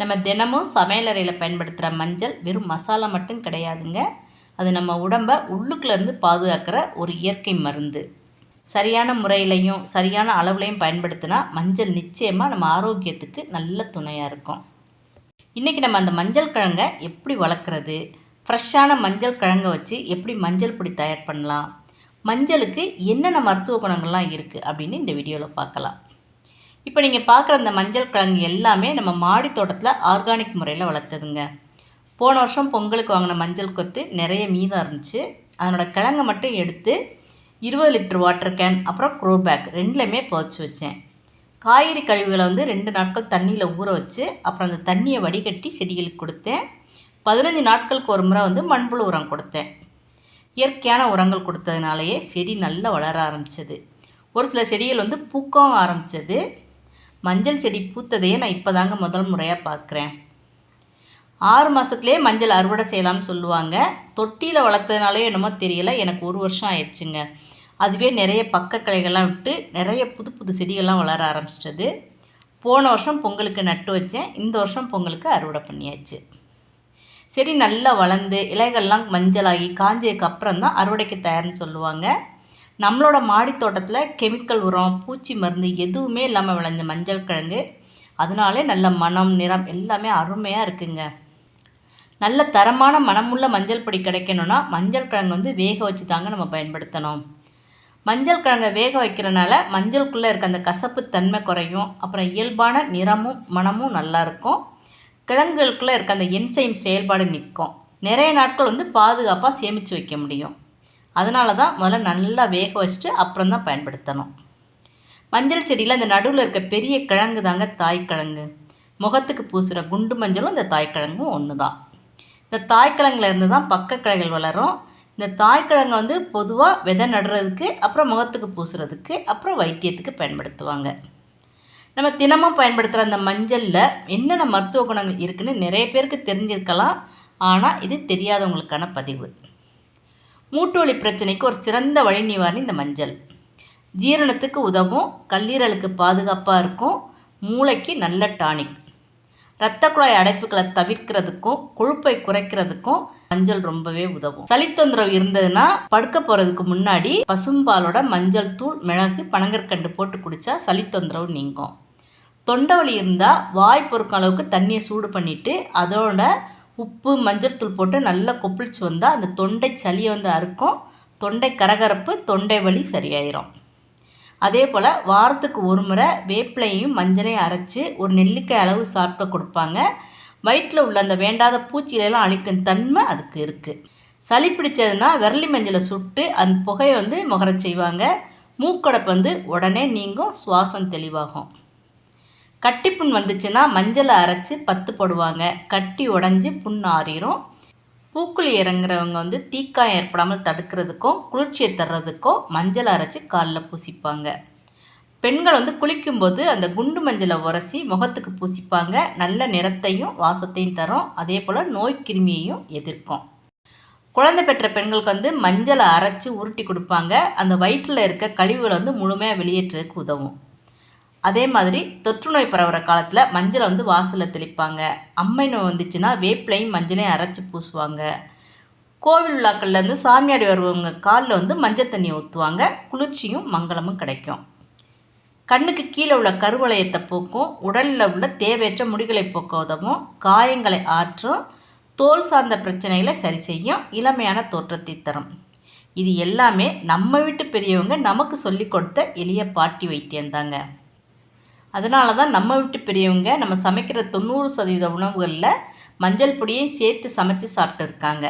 நம்ம தினமும் சமையலறையில் பயன்படுத்துகிற மஞ்சள் வெறும் மசாலா மட்டும் கிடையாதுங்க. அது நம்ம உடம்பை உள்ளுக்குலேருந்து பாதுகாக்கிற ஒரு இயற்கை மருந்து. சரியான முறையிலையும் சரியான அளவுலையும் பயன்படுத்தினா மஞ்சள் நிச்சயமாக நம்ம ஆரோக்கியத்துக்கு நல்ல துணையாக இருக்கும். இன்றைக்கி நம்ம அந்த மஞ்சள் கிழங்கை எப்படி வளர்க்குறது? ஃப்ரெஷ்ஷான மஞ்சள் கிழங்கை வச்சு எப்படி மஞ்சள் பொடி தயார் பண்ணலாம்? மஞ்சளுக்கு என்னென்ன மருத்துவ குணங்கள்லாம் இருக்குது அப்படின்னு இந்த வீடியோவில் பார்க்கலாம். இப்போ நீங்கள் பார்க்குற அந்த மஞ்சள் கிழங்கு எல்லாமே நம்ம மாடி தோட்டத்தில் ஆர்கானிக் முறையில் வளர்த்ததுங்க. போன வருஷம் பொங்கலுக்கு வாங்கின மஞ்சள் கொத்து நிறைய மீதம் இருந்துச்சு. அதனோட கிழங்கை மட்டும் எடுத்து இருபது லிட்டர் வாட்டர் கேன் அப்புறம் க்ரோ பேக் ரெண்டுலையுமே புதைச்சி வச்சேன். காய்கறி கழிவுகளை வந்து ரெண்டு நாட்கள் தண்ணியில் ஊற வச்சு அப்புறம் அந்த தண்ணியை வடிகட்டி செடிகளுக்கு கொடுத்தேன். பதினஞ்சு நாட்களுக்கு ஒரு முறை வந்து மண்புழு உரம் கொடுத்தேன். இயற்கையான உரங்கள் கொடுத்ததுனாலேயே செடி நல்லா வளர ஆரம்பிச்சது. ஒரு சில செடிகள் வந்து பூக்கவும் ஆரம்பித்தது மஞ்சள் செடி பூத்ததையே நான் இப்போ தாங்க முதல் முறையாக பார்க்குறேன். ஆறு மாதத்துலேயே மஞ்சள் அறுவடை செய்யலாம்னு சொல்லுவாங்க. தொட்டியில் வளர்த்ததுனாலே என்னமோ தெரியல எனக்கு ஒரு வருஷம் ஆயிடுச்சுங்க. அதுவே நிறைய பக்க கிளைகள்லாம் விட்டு நிறைய புது புது செடிகள்லாம் வளர ஆரம்பிச்சிட்டது. போன வருஷம் பொங்கலுக்கு நட்டு வச்சேன். இந்த வருஷம் பொங்கலுக்கு அறுவடை பண்ணியாச்சு. செடி நல்லா வளர்ந்து இலைகள்லாம் மஞ்சளாகி காஞ்சதுக்கு அப்புறம் தான் அறுவடைக்கு தயார்னு சொல்லுவாங்க. நம்மளோட மாடி தோட்டத்தில் கெமிக்கல் உரம் பூச்சி மருந்து எதுவுமே இல்லாமல் விளைஞ்ச மஞ்சள் கிழங்கு. அதனாலே நல்ல மனம் நிறம் எல்லாமே அருமையாக இருக்குங்க. நல்ல தரமான மனமுள்ள மஞ்சள் பொடி கிடைக்கணும்னா மஞ்சள் கிழங்கு வந்து வேக வச்சு தாங்க நம்ம பயன்படுத்தணும். மஞ்சள் கிழங்கை வேக வைக்கிறனால மஞ்சளுக்குள்ளே இருக்க அந்த கசப்பு தன்மை குறையும். அப்புறம் இயல்பான நிறமும் மனமும் நல்லாயிருக்கும் கிழங்குகளுக்குள்ளே இருக்க அந்த என்சைம் செயல்பாடு நிற்கும். நிறைய நாட்கள் வந்து பாதுகாப்பாக சேமித்து வைக்க முடியும். அதனால தான் முதல்ல நல்லா வேக வச்சுட்டு அப்புறம் தான் பயன்படுத்தணும். மஞ்சள் செடியில் அந்த நடுவில் இருக்க பெரிய கிழங்கு தாங்க தாய்க்கிழங்கு முகத்துக்கு பூசுகிற குண்டு மஞ்சளும் இந்த தாய்க்கிழங்கும் ஒன்று தான் இந்த தாய்க்கிழங்குல இருந்து தான் பக்க கிளைகள் வளரும். இந்த தாய்க்கிழங்கை வந்து பொதுவாக விதை நடுறதுக்கு அப்புறம் முகத்துக்கு பூசுறதுக்கு அப்புறம் வைத்தியத்துக்கு பயன்படுத்துவாங்க. நம்ம தினமும் பயன்படுத்துகிற அந்த மஞ்சளில் என்னென்ன மருத்துவ குணங்கள் இருக்குதுன்னு நிறைய பேருக்கு தெரிஞ்சிருக்கலாம். ஆனால் இது தெரியாதவங்களுக்கான பதிவு. மூட்டு வலி பிரச்சனைக்கு ஒரு சிறந்த வழி நிவாரணி இந்த மஞ்சள். ஜீரணத்துக்கு உதவும் கல்லீரலுக்கு பாதுகாப்பாக இருக்கும் மூளைக்கு நல்ல டானிக். இரத்த குழாய் அடைப்புகளை தவிர்க்கிறதுக்கும் கொழுப்பை குறைக்கிறதுக்கும் மஞ்சள் ரொம்பவே உதவும். சளி தொந்தரவு இருந்ததுன்னா படுக்க போகிறதுக்கு முன்னாடி பசும்பாலோட மஞ்சள் தூள் மிளகு பனங்கற்கண்டு போட்டு குடித்தா சளி தொந்தரவு நீங்கும். தொண்டை வலி இருந்தால் வாய் பொறுக்கும் அளவுக்கு தண்ணியை சூடு பண்ணிவிட்டு அதோட உப்பு மஞ்சள் தூள் போட்டு நல்லா கொப்பிளிச்சு வந்தால் அந்த தொண்டை சளியை வந்து அறுக்கும். தொண்டை கரகரப்பு தொண்டை வலி சரியாயிரும். அதே போல் வாரத்துக்கு ஒரு முறை வேப்பிலையும் மஞ்சளையும் அரைச்சி ஒரு நெல்லிக்காய் அளவு சாப்பிட்டு கொடுப்பாங்க. வயிற்றில் உள்ள அந்த வேண்டாத பூச்சிகளெல்லாம் அழிக்கும் தன்மை அதுக்கு இருக்குது சளி பிடிச்சதுன்னா விரலி மஞ்சளை சுட்டு அந்த புகையை வந்து முகர செய்வாங்க. மூக்கடைப்பு வந்து உடனே நீங்கும் சுவாசம் தெளிவாகும். கட்டி புண் வந்துச்சுன்னா மஞ்சளை அரைச்சி பத்து போடுவாங்க. கட்டி உடஞ்சி புண் ஆறிடும் பூக்குழி இறங்குறவங்க வந்து தீக்காயம் ஏற்படாமல் தடுக்கிறதுக்கும் குளிர்ச்சியை தர்றதுக்கும் மஞ்சள் அரைச்சி காலில் பூசிப்பாங்க. பெண்கள் வந்து குளிக்கும்போது அந்த குண்டு மஞ்சளை உரசி முகத்துக்கு பூசிப்பாங்க. நல்ல நிறத்தையும் வாசத்தையும் தரும். அதே போல் நோய் கிருமியையும் எதிர்க்கும். குழந்தை பெற்ற பெண்களுக்கு வந்து மஞ்சளை அரைச்சி உருட்டி கொடுப்பாங்க. அந்த வயிற்றில் இருக்க கழிவுகளை வந்து முழுமையாக வெளியேற்றுறதுக்கு உதவும். அதே மாதிரி தொற்று நோய் பரவுற காலத்தில் மஞ்சளை வந்து வாசலில் தெளிப்பாங்க. அம்மை நோய் வந்துச்சுன்னா வேப்பிலையும் மஞ்சளையும் அரைச்சி பூசுவாங்க. கோவில் விழாக்கள்லேருந்து சாமியாடி வருவவங்க காலில் வந்து மஞ்சள் தண்ணி ஊற்றுவாங்க குளிர்ச்சியும் மங்களமும் கிடைக்கும். கண்ணுக்கு கீழே உள்ள கருவளையத்தை போக்கும் உடலில் உள்ள தேவையற்ற முடிகளை போக்க உதவும் காயங்களை ஆற்றும் தோல் சார்ந்த பிரச்சனைகளை சரி செய்யும் இளமையான தோற்றத்தை தரும். இது எல்லாமே நம்ம வீட்டு பெரியவங்க நமக்கு சொல்லி கொடுத்த எளிய பாட்டி வைத்தியம்தாங்க. அதனால தான் நம்ம வீட்டு பெரியவங்க நம்ம சமைக்கிற தொண்ணூறு சதவீத உணவுகளில் மஞ்சள் பொடியையும் சேர்த்து சமைச்சு சாப்பிட்டு இருக்காங்க.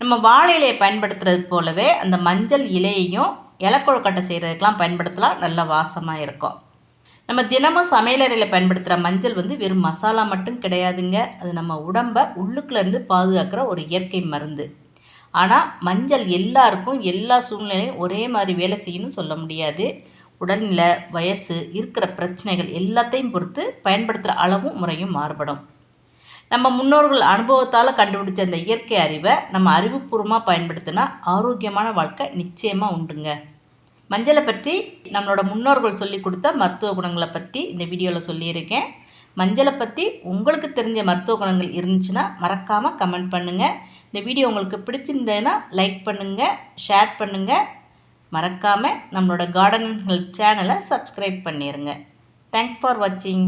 நம்ம வாழை இலையை பயன்படுத்துறது போலவே அந்த மஞ்சள் இலையையும் இலக்கொழுக்கட்டை செய்கிறதுக்கெலாம் பயன்படுத்தலாம் நல்ல வாசமாக இருக்கும். நம்ம தினமும் சமையலறையில் பயன்படுத்துகிற மஞ்சள் வந்து வெறும் மசாலா மட்டும் கிடையாதுங்க. அது நம்ம உடம்பை உள்ளுக்குலேருந்து பாதுகாக்கிற ஒரு இயற்கை மருந்து. ஆனால் மஞ்சள் எல்லாருக்கும் எல்லா சூழ்நிலையும் ஒரே மாதிரி வேலை செய்யணும்னு சொல்ல முடியாது. உடல்நிலை வயசு இருக்கிற பிரச்சனைகள் எல்லாத்தையும் பொறுத்து பயன்படுத்துகிற அளவும் முறையும் மாறுபடும். நம்ம முன்னோர்கள் அனுபவத்தால் கண்டுபிடிச்ச அந்த இயற்கை அறிவை நம்ம அறிவுபூர்வமாக பயன்படுத்தினா ஆரோக்கியமான வாழ்க்கை நிச்சயமாக உண்டுங்க. மஞ்சளை பற்றி நம்மளோட முன்னோர்கள் சொல்லி கொடுத்த மருத்துவ குணங்களை பற்றி இந்த வீடியோவில் சொல்லியிருக்கேன். மஞ்சளை பற்றி உங்களுக்கு தெரிஞ்ச மருத்துவ குணங்கள் இருந்துச்சுன்னா மறக்காமல் கமெண்ட் பண்ணுங்கள் இந்த வீடியோ உங்களுக்கு பிடிச்சிருந்ததுன்னா லைக் பண்ணுங்கள் ஷேர் பண்ணுங்கள் மறக்காமல் நம்மளோட கார்டன் ஹெல்ப் சேனலை சப்ஸ்கிரைப் பண்ணிடுங்க தேங்க்ஸ் ஃபார் வாட்சிங்